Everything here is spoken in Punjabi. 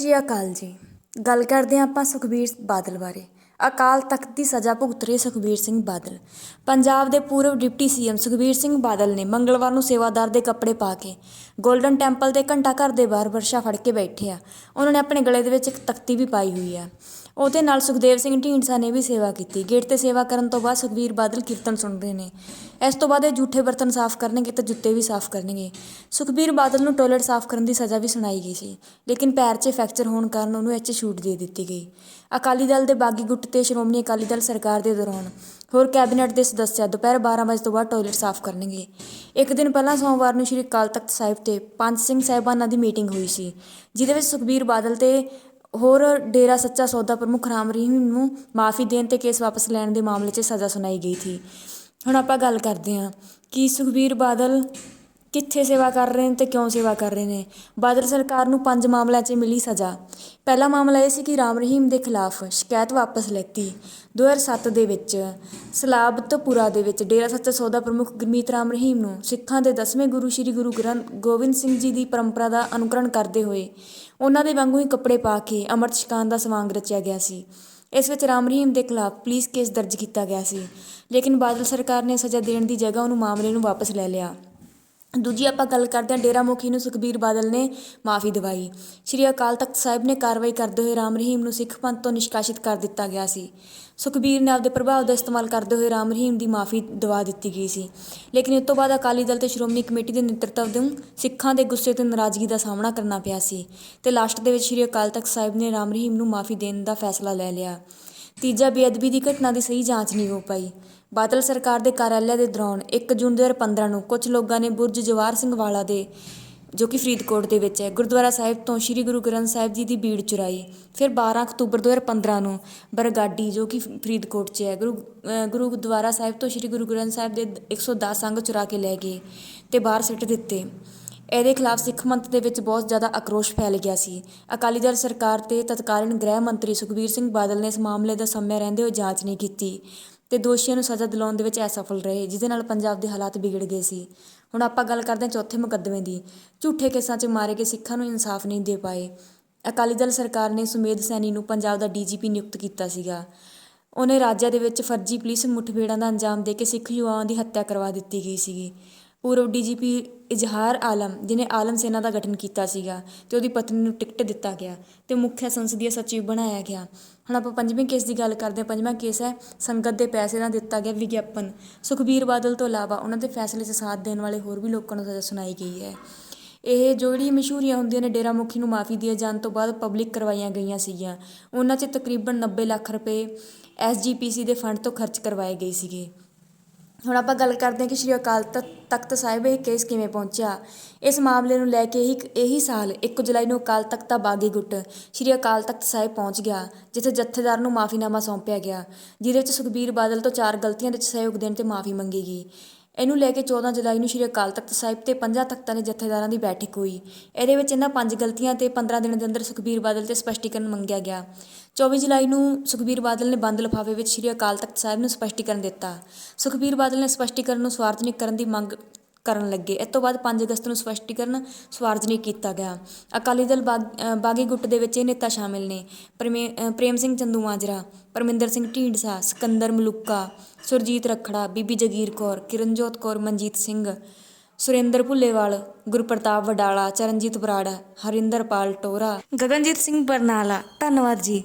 ਸਤਿ ਸ੍ਰੀ ਅਕਾਲ ਜੀ। ਗੱਲ ਕਰਦੇ ਹਾਂ ਆਪਾਂ ਸੁਖਬੀਰ ਬਾਦਲ ਬਾਰੇ। ਅਕਾਲ ਤਖਤ ਦੀ ਸਜ਼ਾ ਭੁਗਤ ਰਹੇ ਸੁਖਬੀਰ ਸਿੰਘ ਬਾਦਲ। ਪੰਜਾਬ ਦੇ ਪੂਰਵ ਡਿਪਟੀ ਸੀਐਮ ਸੁਖਬੀਰ ਸਿੰਘ ਬਾਦਲ ਨੇ ਮੰਗਲਵਾਰ ਨੂੰ ਸੇਵਾਦਾਰ ਦੇ ਕੱਪੜੇ ਪਾ ਕੇ ਗੋਲਡਨ ਟੈਂਪਲ ਦੇ ਘੰਟਾ ਘਰ ਦੇ ਬਾਹਰ ਵਰਸ਼ਾ ਫੜ ਕੇ ਬੈਠੇ ਆ। ਉਹਨਾਂ ਨੇ ਆਪਣੇ ਗਲੇ ਦੇ ਵਿੱਚ ਇੱਕ ਤਖਤੀ ਵੀ ਪਾਈ ਹੋਈ ਆ। ਉਹਦੇ ਨਾਲ ਸੁਖਦੇਵ ਸਿੰਘ ਢੀਂਡਸਾ ਨੇ ਵੀ ਸੇਵਾ ਕੀਤੀ। ਗੇਟ ਤੇ ਸੇਵਾ ਕਰਨ ਤੋਂ ਬਾਅਦ ਸੁਖਬੀਰ ਬਾਦਲ ਕੀਰਤਨ ਸੁਣਦੇ ਨੇ। ਇਸ ਤੋਂ ਬਾਅਦ ਇਹ ਝੂਠੇ ਬਰਤਨ ਸਾਫ਼ ਕਰਨਗੇ ਤੇ ਜੁੱਤੇ ਵੀ ਸਾਫ਼ ਕਰਨਗੇ। ਸੁਖਬੀਰ ਬਾਦਲ ਨੂੰ ਟਾਇਲਟ ਸਾਫ਼ ਕਰਨ ਦੀ ਸਜ਼ਾ ਵੀ ਸੁਣਾਈ ਗਈ ਸੀ, ਲੇਕਿਨ ਪੈਰ 'ਚ ਫ੍ਰੈਕਚਰ ਹੋਣ ਕਾਰਨ ਉਹਨੂੰ ਇਹ 'ਚ ਛੂਟ ਦੇ ਦਿੱਤੀ ਗਈ। ਅਕਾਲੀ ਦਲ ਦੇ ਬਾਗੀ ਗੁੱਟ ਤੇ ਸ਼੍ਰੋਮਣੀ ਅਕਾਲੀ ਦਲ ਸਰਕਾਰ ਦੇ ਦੌਰਾਨ ਹੋਰ ਕੈਬਨਿਟ ਦੇ ਸਦੱਸਿਆ ਦੁਪਹਿਰ 12 ਵਜੇ ਤੋਂ ਬਾਅਦ ਟਾਇਲਟ ਸਾਫ਼ ਕਰਨਗੇ। ਇੱਕ ਦਿਨ ਪਹਿਲਾਂ ਸੋਮਵਾਰ ਨੂੰ ਸ਼੍ਰੀ ਅਕਾਲ ਤਖਤ ਸਾਹਿਬ ਤੇ ਪੰਜ ਸਿੰਘ ਸਾਹਿਬਾਨਾਂ ਦੀ ਮੀਟਿੰਗ ਹੋਈ ਸੀ, ਜਿਹਦੇ ਵਿੱਚ ਸੁਖਬੀਰ ਬਾਦਲ ਤੇ ਹੋਰ ਡੇਰਾ ਸੱਚਾ ਸੌਦਾ ਪ੍ਰਮੁੱਖ ਰਾਮ ਰਹੀਮ ਨੂੰ ਮਾਫੀ ਦੇਣ ਤੇ ਕੇਸ ਵਾਪਸ ਲੈਣ ਦੇ ਮਾਮਲੇ 'ਚ ਸਜ਼ਾ ਸੁਣਾਈ ਗਈ ਸੀ। ਹੁਣ ਆਪਾਂ ਗੱਲ ਕਰਦੇ ਹਾਂ ਕਿ ਸੁਖਬੀਰ ਬਾਦਲ ਕਿੱਥੇ ਸੇਵਾ ਕਰ ਰਹੇ ਨੇ ਅਤੇ ਕਿਉਂ ਸੇਵਾ ਕਰ ਰਹੇ ਨੇ? ਬਾਦਲ ਸਰਕਾਰ ਨੂੰ ਪੰਜ ਮਾਮਲਿਆਂ 'ਚ ਮਿਲੀ ਸਜ਼ਾ। ਪਹਿਲਾ ਮਾਮਲਾ ਇਹ ਸੀ ਕਿ ਰਾਮ ਰਹੀਮ ਦੇ ਖਿਲਾਫ ਸ਼ਿਕਾਇਤ ਵਾਪਸ ਲੈਤੀ। 2007 ਦੇ ਵਿੱਚ ਸਲਾਬਤਪੁਰਾ ਦੇ ਵਿੱਚ ਡੇਰਾ ਸੱਚਾ ਸੌਦਾ ਪ੍ਰਮੁੱਖ ਗੁਰਮੀਤ ਰਾਮ ਰਹੀਮ ਨੂੰ ਸਿੱਖਾਂ ਦੇ ਦਸਵੇਂ ਗੁਰੂ ਸ੍ਰੀ ਗੁਰੂ ਗ੍ਰੰਥ ਗੋਬਿੰਦ ਸਿੰਘ ਜੀ ਦੀ ਪਰੰਪਰਾ ਦਾ ਅਨੁਕਰਣ ਕਰਦੇ ਹੋਏ ਉਹਨਾਂ ਦੇ ਵਾਂਗੂ ਹੀ ਕੱਪੜੇ ਪਾ ਕੇ ਅੰਮ੍ਰਿਤ ਛਕਾਉਣ ਦਾ ਸਵਾਂਗ ਰਚਿਆ ਗਿਆ ਸੀ। ਇਸ ਵਿੱਚ ਰਾਮ ਰਹੀਮ ਦੇ ਖਿਲਾਫ ਪੁਲਿਸ ਕੇਸ ਦਰਜ ਕੀਤਾ ਗਿਆ ਸੀ। ਲੇਕਿਨ ਬਾਦਲ ਸਰਕਾਰ ਨੇ ਸਜ਼ਾ ਦੇਣ ਦੀ ਜਗ੍ਹਾ ਉਹਨੂੰ ਮਾਮਲੇ ਨੂੰ ਵਾਪਸ ਲੈ ਲਿਆ। ਦੂਜੀ ਆਪਾਂ ਗੱਲ ਕਰਦੇ ਹਾਂ, ਡੇਰਾ ਮੁਖੀ ਨੂੰ ਸੁਖਬੀਰ ਬਾਦਲ ਨੇ ਮਾਫੀ ਦਿਵਾਈ। ਸ਼੍ਰੀ ਅਕਾਲ ਤਖਤ ਸਾਹਿਬ ਨੇ ਕਾਰਵਾਈ ਕਰਦੇ ਹੋਏ ਰਾਮ ਰਹੀਮ ਨੂੰ ਸਿੱਖ ਪੰਥ ਤੋਂ ਨਿਸ਼ਕਾਸਿਤ ਕਰ ਦਿੱਤਾ ਗਿਆ ਸੀ। ਸੁਖਬੀਰ ਨੇ ਆਪਦੇ ਪ੍ਰਭਾਵ ਦਾ ਇਸਤੇਮਾਲ ਕਰਦੇ ਹੋਏ ਰਾਮ ਰਹੀਮ ਦੀ ਮਾਫੀ ਦਿਵਾ ਦਿੱਤੀ ਗਈ ਸੀ। ਲੇਕਿਨ ਇਸ ਤੋਂ ਬਾਅਦ ਅਕਾਲੀ ਦਲ ਤੇ ਸ਼੍ਰੋਮਣੀ ਕਮੇਟੀ ਦੇ ਨੇਤਰਤਵ ਨੂੰ ਸਿੱਖਾਂ ਦੇ ਗੁੱਸੇ ਤੇ ਨਾਰਾਜ਼ਗੀ ਦਾ ਸਾਹਮਣਾ ਕਰਨਾ ਪਿਆ ਸੀ ਤੇ ਲਾਸਟ ਦੇ ਵਿੱਚ ਸ਼੍ਰੀ ਅਕਾਲ ਤਖਤ ਸਾਹਿਬ ਨੇ ਰਾਮ ਰਹੀਮ ਨੂੰ ਮਾਫੀ ਦੇਣ ਦਾ ਫੈਸਲਾ ਲੈ ਲਿਆ। ਤੀਜਾ ਬੇਅਦਬੀ ਦੀ ਘਟਨਾ ਦੀ ਸਹੀ ਜਾਂਚ ਨਹੀਂ ਹੋ ਪਾਈ। ਬਾਦਲ ਸਰਕਾਰ ਦੇ ਕਾਰਜਾਲਿਆ ਦੇ ਦੌਰਾਨ 1 ਜੂਨ 2015 ਨੂੰ ਕੁਝ ਲੋਕਾਂ ਨੇ ਬੁਰਜ ਜਵਾਰ ਸਿੰਘ ਵਾਲਾ ਦੇ, ਜੋ ਕਿ ਫਰੀਦਕੋਟ ਦੇ ਵਿੱਚ ਹੈ, ਗੁਰਦੁਆਰਾ ਸਾਹਿਬ ਤੋਂ ਸ੍ਰੀ ਗੁਰੂ ਗ੍ਰੰਥ ਸਾਹਿਬ ਜੀ ਦੀ ਬੀੜ ਚੁਰਾਈ। ਫਿਰ 12 ਅਕਤੂਬਰ 2015 ਨੂੰ ਬਰਗਾਡੀ, ਜੋ ਕਿ ਫਰੀਦਕੋਟ 'ਚ ਹੈ, ਗੁਰੂ ਗੁਰੂ ਗੁਰਦੁਆਰਾ ਸਾਹਿਬ ਤੋਂ ਸ੍ਰੀ ਗੁਰੂ ਗ੍ਰੰਥ ਸਾਹਿਬ ਦੇ 110 ਅੰਗ ਚੁਰਾ ਕੇ ਲੈ ਗਏ ਤੇ ਬਾਹਰ ਸਿੱਟ ਦਿੱਤੇ। ਇਹਦੇ ਖਿਲਾਫ ਸਿੱਖ ਮੰਤ ਦੇ ਵਿੱਚ ਬਹੁਤ ਜ਼ਿਆਦਾ ਆਕਰੋਸ਼ ਫੈਲ ਗਿਆ ਸੀ। ਅਕਾਲੀ ਦਲ ਸਰਕਾਰ ਤੇ ਤਤਕਾਲੀਨ ਗ੍ਰਹਿ ਮੰਤਰੀ ਸੁਖਬੀਰ ਸਿੰਘ ਬਾਦਲ ਨੇ ਇਸ ਮਾਮਲੇ ਦਾ ਸਮੇਂ ਰਹਿੰਦੇ ਹੋਏ ਜਾਂਚ ਨਹੀਂ ਕੀਤੀ। ਅਤੇ ਦੋਸ਼ੀਆਂ ਨੂੰ ਸਜ਼ਾ ਦਿਲਾਉਣ ਦੇ ਵਿੱਚ ਅਸਫਲ ਰਹੇ, ਜਿਹਦੇ ਨਾਲ ਪੰਜਾਬ ਦੇ ਹਾਲਾਤ ਵਿਗੜ ਗਏ ਸੀ। ਹੁਣ ਆਪਾਂ ਗੱਲ ਕਰਦੇ ਹਾਂ ਚੌਥੇ ਮੁਕੱਦਮੇ ਦੀ। ਝੂਠੇ ਕੇਸਾਂ 'ਚ ਮਾਰੇ ਗਏ ਸਿੱਖਾਂ ਨੂੰ ਇਨਸਾਫ ਨਹੀਂ ਦੇ ਪਾਏ। ਅਕਾਲੀ ਦਲ ਸਰਕਾਰ ਨੇ ਸੁਮੇਧ ਸੈਣੀ ਨੂੰ ਪੰਜਾਬ ਦਾ ਡੀਜੀਪੀ ਨਿਯੁਕਤ ਕੀਤਾ ਸੀਗਾ। ਉਹਨੇ ਰਾਜਾਂ ਦੇ ਵਿੱਚ ਫਰਜ਼ੀ ਪੁਲਿਸ ਮੁਠਭੇੜਾਂ ਦਾ ਅੰਜਾਮ ਦੇ ਕੇ ਸਿੱਖ ਯੁਵਾਵਾਂ ਦੀ ਹੱਤਿਆ ਕਰਵਾ ਦਿੱਤੀ ਗਈ ਸੀਗੀ। ਪੂਰਵ ਡੀਜੀਪੀ ਇਜ਼ਹਾਰ ਆਲਮ, ਜਿਹਨੇ ਆਲਮ ਸੈਨਾ ਦਾ ਗਠਨ ਕੀਤਾ ਸੀਗਾ ਅਤੇ ਉਹਦੀ ਪਤਨੀ ਨੂੰ ਟਿਕਟ ਦਿੱਤਾ ਗਿਆ ਅਤੇ ਮੁੱਖ ਸੰਸਦੀय ਸਚਿਵ ਬਣਾਇਆ ਗਿਆ। ਹੁਣ ਆਪਾਂ ਪੰਜਵੇਂ ਕੇਸ ਦੀ ਗੱਲ ਕਰਦੇ ਹਾਂ। ਪੰਜਵਾਂ ਕੇਸ ਹੈ, ਸੰਗਤ ਦੇ ਪੈਸੇ ਨਾਲ ਦਿੱਤਾ ਗਿਆ ਵਿਗਿਆਪਨ। ਸੁਖਬੀਰ ਬਾਦਲ ਤੋਂ ਇਲਾਵਾ ਉਹਨਾਂ ਦੇ ਫੈਸਲੇ 'ਚ ਸਾਥ ਦੇਣ ਵਾਲੇ ਹੋਰ ਵੀ ਲੋਕਾਂ ਨੂੰ ਸਜ਼ਾ ਸੁਣਾਈ ਗਈ ਹੈ। ਇਹ ਜਿਹੜੀ ਮਸ਼ਹੂਰੀਆਂ ਹੁੰਦੀਆਂ ਨੇ, ਡੇਰਾ ਮੁਖੀ ਨੂੰ ਮਾਫੀ ਦਿਏ ਜਾਣ ਤੋਂ ਬਾਅਦ ਪਬਲਿਕ ਕਰਵਾਈਆਂ ਗਈਆਂ ਸੀਗੀਆਂ। ਉਹਨਾਂ 'ਚ ਤਕਰੀਬਨ 90 ਲੱਖ ਰੁਪਏ ਐਸਜੀਪੀਸੀ ਦੇ ਫੰਡ ਤੋਂ ਖਰਚ ਕਰਵਾਏ ਗਏ ਸੀਗੇ। ਹੁਣ ਆਪਾਂ ਗੱਲ ਕਰਦੇ ਹਾਂ ਕਿ ਸ਼੍ਰੀ ਅਕਾਲ ਤਖ਼- ਤਖਤ ਸਾਹਿਬ ਇਹ ਕੇਸ ਕਿਵੇਂ ਪਹੁੰਚਿਆ? ਇਸ ਮਾਮਲੇ ਨੂੰ ਲੈ ਕੇ ਹੀ ਇਹੀ ਸਾਲ 1 ਜੁਲਾਈ ਨੂੰ ਅਕਾਲ ਤਖਤ ਦਾ ਬਾਗੀ ਗੁੱਟ ਸ਼੍ਰੀ ਅਕਾਲ ਤਖਤ ਸਾਹਿਬ ਪਹੁੰਚ ਗਿਆ, ਜਿੱਥੇ ਜਥੇਦਾਰ ਨੂੰ ਮਾਫੀਨਾਮਾ ਸੌਂਪਿਆ ਗਿਆ, ਜਿਹਦੇ ਵਿੱਚ ਸੁਖਬੀਰ ਬਾਦਲ ਤੋਂ ਚਾਰ ਗਲਤੀਆਂ ਦੇ ਸਹਿਯੋਗ ਦੇਣ ਤੇ ਮਾਫੀ ਮੰਗੀ ਗਈ। ਇਹਨੂੰ ਲੈ ਕੇ 14 ਜੁਲਾਈ ਨੂੰ ਸ਼੍ਰੀ ਅਕਾਲ ਤਖਤ ਸਾਹਿਬ ਤੇ ਪੰਜਾਂ ਤਖਤਾਂ ਦੇ ਜਥੇਦਾਰਾਂ ਦੀ ਬੈਠਕ ਹੋਈ। ਇਹਦੇ ਵਿੱਚ ਇਹਨਾਂ ਪੰਜ ਗਲਤੀਆਂ ਤੇ 15 ਦਿਨਾਂ ਦੇ ਅੰਦਰ ਸੁਖਬੀਰ ਬਾਦਲ ਤੇ ਸਪਸ਼ਟੀਕਰਨ ਮੰਗਿਆ ਗਿਆ। 24 ਜੁਲਾਈ ਨੂੰ ਸੁਖਬੀਰ ਬਾਦਲ ਨੇ ਬੰਦ ਲਿਫਾਫੇ ਵਿੱਚ ਸ਼੍ਰੀ ਅਕਾਲ ਤਖਤ ਸਾਹਿਬ ਨੂੰ ਸਪਸ਼ਟੀਕਰਨ ਦਿੱਤਾ। ਸੁਖਬੀਰ ਬਾਦਲ ਨੇ ਸਪਸ਼ਟੀਕਰਨ ਨੂੰ ਸਵਾਰਜਨਿਕ ਕਰਨ ਦੀ ਮੰਗ ਕਰਨ ਲੱਗੇ। ਇਹ ਤੋਂ ਬਾਅਦ ਪੰਜ ਅਗਸਤ ਨੂੰ ਸਪੱਸ਼ਟੀਕਰਨ ਸਵਾਰਜਨਿਕ ਕੀਤਾ ਗਿਆ। ਅਕਾਲੀ ਦਲ ਬਾਗ- ਬਾਗੀ ਗੁੱਟ ਦੇ ਵਿੱਚ ਇਹ ਨੇਤਾ ਸ਼ਾਮਿਲ ਨੇ। ਪ੍ਰਮੇ- ਪ੍ਰੇਮ ਸਿੰਘ ਚੰਦੂ ਮਾਜਰਾ, ਪਰਮਿੰਦਰ ਸਿੰਘ ਢੀਂਡਸਾ, ਸਿਕੰਦਰ ਮਲੂਕਾ, ਸੁਰਜੀਤ ਰਖੜਾ, ਬੀਬੀ ਜਗੀਰ ਕੌਰ, ਕਿਰਨਜੋਤ ਕੌਰ, ਮਨਜੀਤ ਸਿੰਘ, ਸੁਰਿੰਦਰ ਭੁੱਲੇਵਾਲ, ਗੁਰਪ੍ਰਤਾਪ ਵਡਾਲਾ, ਚਰਨਜੀਤ ਬਰਾੜ ਹਰਿੰਦਰਪਾਲ ਟੋਰਾ ਗਗਨਜੀਤ ਸਿੰਘ ਬਰਨਾਲਾ, ਧੰਨਵਾਦ ਜੀ।